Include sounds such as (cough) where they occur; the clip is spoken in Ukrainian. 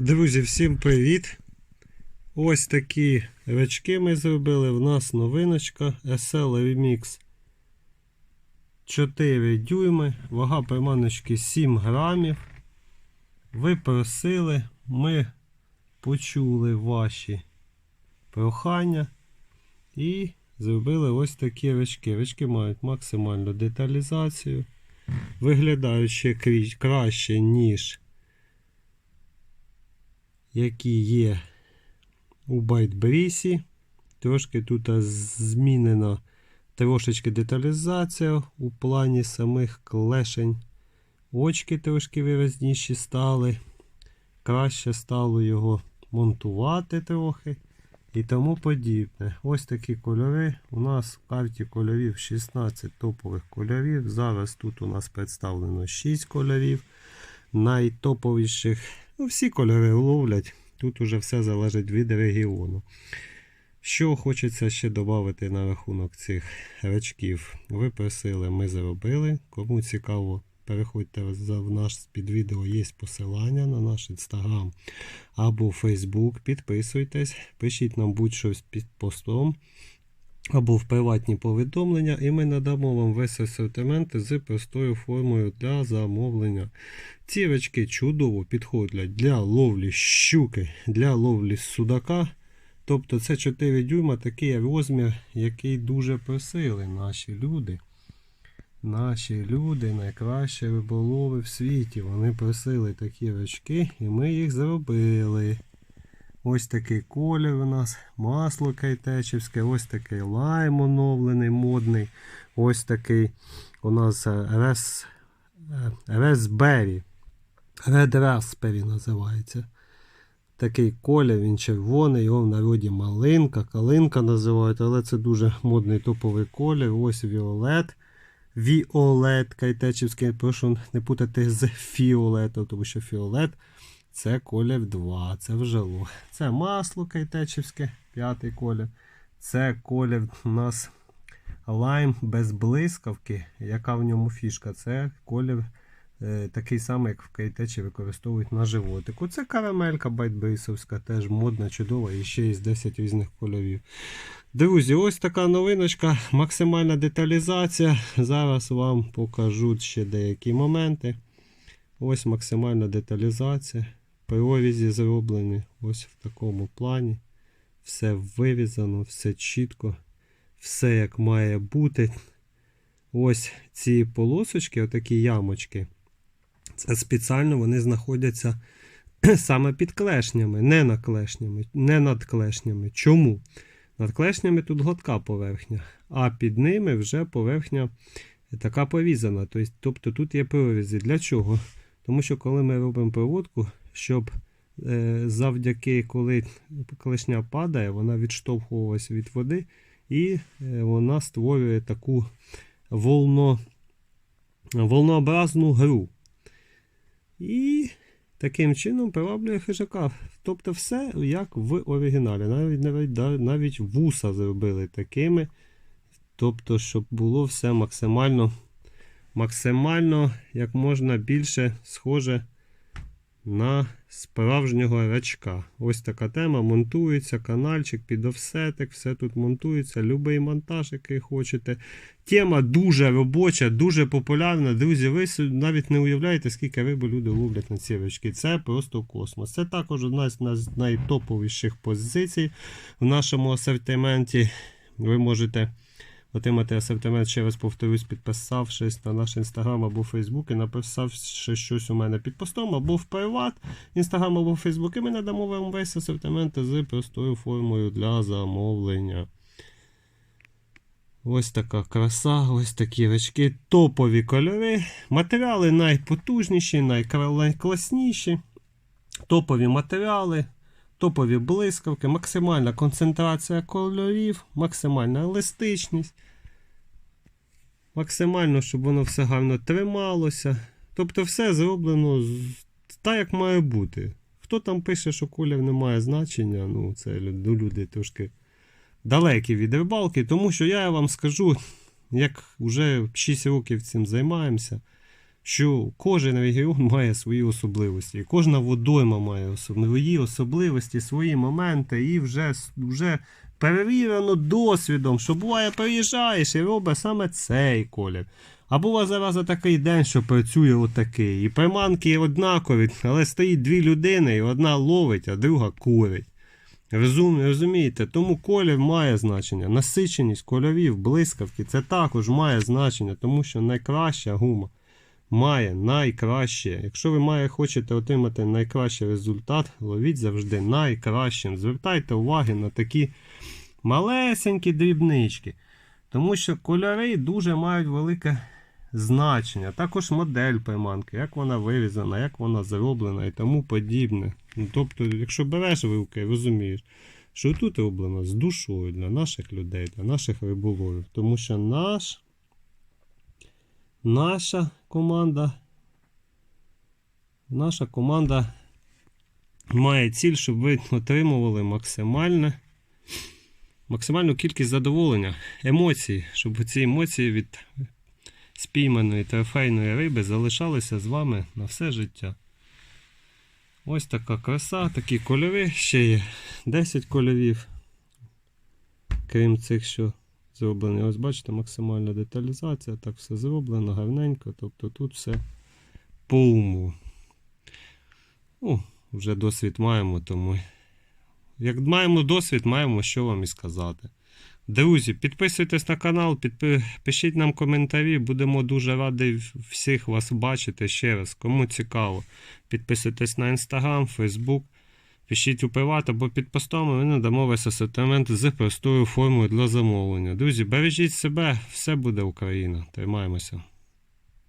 Друзі, всім привіт! Ось такі речки ми зробили. В нас новиночка SL Remix 4 дюйми, вага приманочки 7 грамів. Ви просили, ми почули ваші прохання і зробили ось такі речки. Речки мають максимальну деталізацію, виглядають ще краще, ніж які є у Байтбрісі. Трошки тут змінена трошечки деталізація у плані самих клешень. Очки трошки виразніші стали. Краще стало його монтувати трохи і тому подібне. Ось такі кольори. У нас в карті кольорів 16 топових кольорів. Зараз тут у нас представлено 6 кольорів. Найтоповіших Ну, всі кольори ловлять. Тут уже все залежить від регіону. Що хочеться ще додати на рахунок цих рачків. Ви просили, ми зробили. Кому цікаво, переходьте в наш під відео, є посилання на наш інстаграм або фейсбук. Підписуйтесь, пишіть нам будь-що під постом або в приватні повідомлення, і ми надамо вам весь асортимент з простою формою для замовлення. Ці речки чудово підходять для ловлі щуки, для ловлі судака. Тобто це 4 дюйма такий розмір, який дуже просили наші люди. Наші люди найкращі риболови в світі. Вони просили такі речки, і ми їх зробили. Ось такий колір у нас, масло кайтечівське, ось такий лайм оновлений, модний. Ось такий у нас рес, Raspberry. Red Raspberry називається. Такий колір, він червоний, його в народі малинка, калинка називають, але це дуже модний топовий колір. Ось Віолет. Віолет кайтечівський, прошу не путати з фіолетом, тому що фіолет це колір 2, це вже ло. Це масло кайтечівське, п'ятий колір. Це колір у нас лайм без блискавки. Яка в ньому фішка? Це колір е, такий самий, як в кайтечі використовують на животику. Це карамелька байтбейсовська, теж модна, чудова і ще із 10 різних кольорів. Друзі, ось така новиночка, максимальна деталізація. Зараз вам покажу ще деякі моменти. Ось максимальна деталізація. Прорізі зроблені ось в такому плані. Все вирізано, все чітко, все як має бути. Ось ці полосочки, отакі ямочки. Це спеціально вони знаходяться (clears throat) саме під клешнями, не над клешнями, не над клешнями. Чому? Над клешнями тут гладка поверхня, а під ними вже поверхня така порізана. Тобто, тобто тут є прорізі. Для чого? Тому що коли ми робимо проводку, щоб е, завдяки, коли клешня падає, вона відштовхувалась від води і е, вона створює таку волно, волнообразну гру. І таким чином приваблює хижака. Тобто все як в оригіналі. Навіть, навіть, навіть вуса зробили такими. Тобто, щоб було все максимально, максимально як можна більше схоже на справжнього рачка. Ось така тема. Монтується канальчик під офсетик, все тут монтується. Любий монтаж, який хочете. Тема дуже робоча, дуже популярна. Друзі, ви навіть не уявляєте, скільки риби люди ловлять на ці рачки. Це просто космос. Це також одна з найтоповіших позицій в нашому асортименті. Ви можете отримати асортимент, ще раз повторюсь, підписавшись на наш інстаграм або Фейсбук і написавши щось у мене під постом, або в приват, інстаграм або Фейсбук, і ми надамо вам весь асортимент з простою формою для замовлення. Ось така краса, ось такі речки, топові кольори. Матеріали найпотужніші, найкласніші. Топові матеріали, топові блискавки, максимальна концентрація кольорів, максимальна еластичність. Максимально, щоб воно все гарно трималося. Тобто все зроблено так, як має бути. Хто там пише, що колір не має значення, ну це лю- люди трошки далекі від рибалки, тому що я вам скажу, як вже 6 років цим займаємося, що кожен регіон має свої особливості. Кожна водойма має свої особливості, свої моменти, і вже, вже перевірено досвідом, що буває, приїжджаєш і робить саме цей колір. А буває зараз такий день, що працює отакий. І приманки однакові, але стоїть дві людини, і одна ловить, а друга курить. Розум, розумієте? Тому колір має значення. Насиченість кольорів, блискавки це також має значення, тому що найкраща гума має найкраще. Якщо ви має, хочете отримати найкращий результат, ловіть завжди найкращим. Звертайте увагу на такі малесенькі дрібнички. Тому що кольори дуже мають велике значення. Також модель приманки, як вона вирізана, як вона зроблена і тому подібне. Ну, тобто, якщо береш в руки, розумієш, що тут роблено з душою для наших людей, для наших риболовів. Тому що наш, наша команда, наша команда має ціль, щоб ви отримували максимальне максимальну кількість задоволення, емоцій, щоб ці емоції від спійманої трофейної риби залишалися з вами на все життя. Ось така краса, такі кольори, ще є 10 кольорів. Крім цих, що зроблені. Ось бачите, максимальна деталізація, так все зроблено, гарненько. Тобто тут все по уму. Ну, вже досвід маємо, тому як маємо досвід, маємо що вам і сказати. Друзі, підписуйтесь на канал, підпи... пишіть нам коментарі, будемо дуже раді всіх вас бачити ще раз. Кому цікаво, підписуйтесь на інстаграм, фейсбук, пишіть у приват або під постом, і ми надамо весь асортимент з простою формою для замовлення. Друзі, бережіть себе, все буде Україна. Тримаємося.